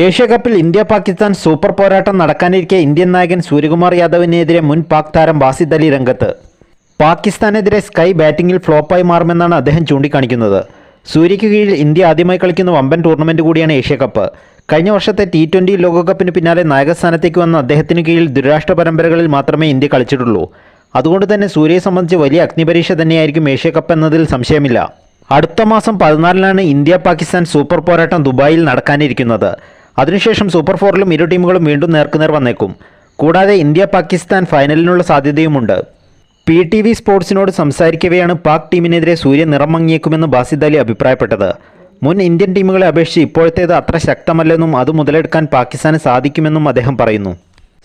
Asia കപ്പിൽ India Pakistan super പോരാട്ടം നടക്കാനിരിക്കെ Indian നായകൻ സൂര്യകുമാർ യാദവിനെതിരെ മുൻ പാക് താരം വാസിദ് അലി രംഗത്ത്. പാകിസ്ഥാനെതിരെ സ്കൈ ബാറ്റിംഗിൽ ഫ്ലോപ്പായി മാറുമെന്നാണ് അദ്ദേഹം ചൂണ്ടിക്കാണിക്കുന്നത്. സൂര്യയ്ക്ക് കീഴിൽ ഇന്ത്യ ആദ്യമായി കളിക്കുന്ന വമ്പൻ ടൂർണമെന്റ് കൂടിയാണ് ഏഷ്യ കപ്പ് കഴിഞ്ഞ വർഷത്തെ ടി ട്വന്റി ലോകകപ്പിന് പിന്നാലെ നായകസ്ഥാനത്തേക്ക് വന്ന അദ്ദേഹത്തിന് കീഴിൽ ദുരാഷ്ട്ര പരമ്പരകളിൽ മാത്രമേ ഇന്ത്യ കളിച്ചിട്ടുള്ളൂ. അതുകൊണ്ട് തന്നെ സൂര്യയെ സംബന്ധിച്ച് വലിയ അഗ്നിപരീക്ഷ തന്നെയായിരിക്കും ഏഷ്യ കപ്പ് എന്നതിൽ സംശയമില്ല. അടുത്ത മാസം പതിനാലിനാണ് ഇന്ത്യ പാകിസ്ഥാൻ സൂപ്പർ പോരാട്ടം ദുബായിൽ നടക്കാനിരിക്കുന്നത്. അതിനുശേഷം സൂപ്പർ ഫോറിലും ഇരു ടീമുകളും വീണ്ടും നേർക്കുനേർ വന്നേക്കും. കൂടാതെ ഇന്ത്യ പാകിസ്ഥാൻ ഫൈനലിനുള്ള സാധ്യതയുമുണ്ട്. പി ടി വി സ്പോർട്സിനോട് സംസാരിക്കവെയാണ് പാക് ടീമിനെതിരെ സൂര്യ നിറം മങ്ങിയേക്കുമെന്ന് ബാസിദ് അലി അഭിപ്രായപ്പെട്ടത്. മുൻ ഇന്ത്യൻ ടീമുകളെ അപേക്ഷിച്ച് ഇപ്പോഴത്തേത് അത്ര ശക്തമല്ലെന്നും അത് മുതലെടുക്കാൻ പാകിസ്ഥാന് സാധിക്കുമെന്നും അദ്ദേഹം പറയുന്നു.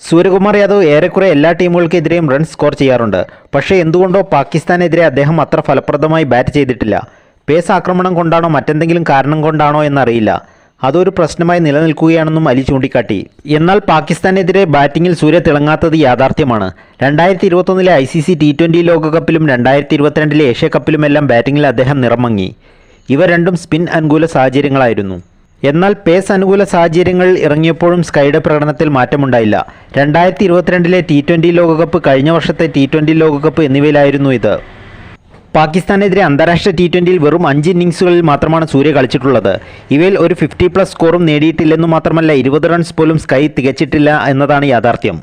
സൂര്യകുമാർ യാദവ് ഏറെക്കുറെ എല്ലാ ടീമുകൾക്കെതിരെയും റൺ സ്കോർ ചെയ്യാറുണ്ട്. പക്ഷേ എന്തുകൊണ്ടോ പാകിസ്ഥാനെതിരെ അദ്ദേഹം അത്ര ഫലപ്രദമായി ബാറ്റ് ചെയ്തിട്ടില്ല. പേസ് ആക്രമണം കൊണ്ടാണോ മറ്റെന്തെങ്കിലും കാരണം കൊണ്ടാണോ എന്നറിയില്ല. അതൊരു പ്രശ്നമായി നിലനിൽക്കുകയാണെന്നും അലി ചൂണ്ടിക്കാട്ടി. എന്നാൽ പാകിസ്ഥാനെതിരെ ബാറ്റിംഗിൽ സൂര്യ തിളങ്ങാത്തത് യാഥാർത്ഥ്യമാണ്. രണ്ടായിരത്തി ഇരുപത്തൊന്നിലെ I C C T twenty ലോകകപ്പിലും രണ്ടായിരത്തി ഇരുപത്തിരണ്ടിലെ ഏഷ്യ കപ്പിലുമെല്ലാം ബാറ്റിംഗിൽ അദ്ദേഹം നിറമങ്ങി. ഇവ രണ്ടും സ്പിൻ അനുകൂല സാഹചര്യങ്ങളായിരുന്നു. എന്നാൽ പേസ് അനുകൂല സാഹചര്യങ്ങളിൽ ഇറങ്ങിയപ്പോഴും സ്കൈയുടെ പ്രകടനത്തിൽ മാറ്റമുണ്ടായില്ല. രണ്ടായിരത്തി ഇരുപത്തിരണ്ടിലെ ടി ട്വന്റി ലോകകപ്പ് കഴിഞ്ഞ വർഷത്തെ ടി ട്വന്റി ലോകകപ്പ് എന്നിവയിലായിരുന്നു ഇത്. പാകിസ്ഥാനെതിരെ അന്താരാഷ്ട്ര ടി ട്വന്റിയിൽ വെറും അഞ്ച് ഇന്നിങ്സുകളിൽ മാത്രമാണ് സൂര്യ കളിച്ചിട്ടുള്ളത്. ഇവയിൽ ഒരു ഫിഫ്റ്റി പ്ലസ് സ്കോറും നേടിയിട്ടില്ലെന്നു മാത്രമല്ല ഇരുപത് റൺസ് പോലും സ്കൈ തികച്ചിട്ടില്ല എന്നതാണ് യാഥാർത്ഥ്യം.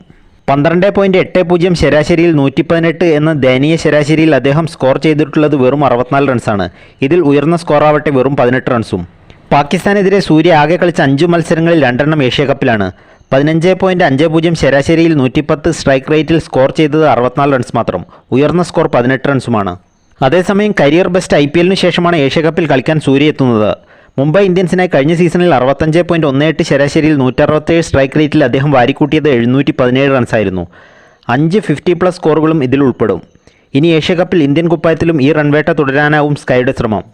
പന്ത്രണ്ട് പോയിന്റ് എട്ട് പൂജ്യം ശരാശരിയിൽ നൂറ്റി പതിനെട്ട് എന്ന ദയനീയ ശരാശരിയിൽ അദ്ദേഹം സ്കോർ ചെയ്തിട്ടുള്ളത് വെറും അറുപത്തിനാല് റൺസാണ് ഇതിൽ ഉയർന്ന സ്കോറാവട്ടെ വെറും പതിനെട്ട് റൺസും പാകിസ്ഥാനെതിരെ സൂര്യ ആകെ കളിച്ച അഞ്ച് മത്സരങ്ങളിൽ രണ്ടെണ്ണം ഏഷ്യ കപ്പിലാണ്. പതിനഞ്ച് പോയിന്റ് അഞ്ച് പൂജ്യം ശരാശരിയിൽ നൂറ്റിപ്പത്ത് സ്ട്രൈക്ക് റേറ്റിൽ സ്കോർ ചെയ്തത് അറുപത്തിനാല് റൺസ് മാത്രം. ഉയർന്ന സ്കോർ പതിനെട്ട് റൺസുമാണ് അതേസമയം കരിയർ ബെസ്റ്റ് ഐ പി എല്ലിന് ശേഷമാണ് ഏഷ്യ കപ്പിൽ കളിക്കാൻ സൂര്യ എത്തുന്നത്. മുംബൈ ഇന്ത്യൻസിനായി കഴിഞ്ഞ സീസണിൽ അറുപത്തഞ്ച് പോയിന്റ് ഒന്ന് എട്ട് ശരാശരിയിൽ നൂറ്ററുപത്തേഴ് സ്ട്രൈക്ക് റേറ്റിൽ അദ്ദേഹം വാരിക്കൂട്ടിയത് എഴുന്നൂറ്റി പതിനേഴ് റൺസായിരുന്നു. അഞ്ച് ഫിഫ്റ്റി പ്ലസ് സ്കോറുകളും ഇതിൽ ഉൾപ്പെടും. ഇനി ഏഷ്യ കപ്പിൽ ഇന്ത്യൻ കുപ്പായത്തിലും ഈ റൺവേട്ട തുടരാനാവും സ്കൈയുടെ ശ്രമം.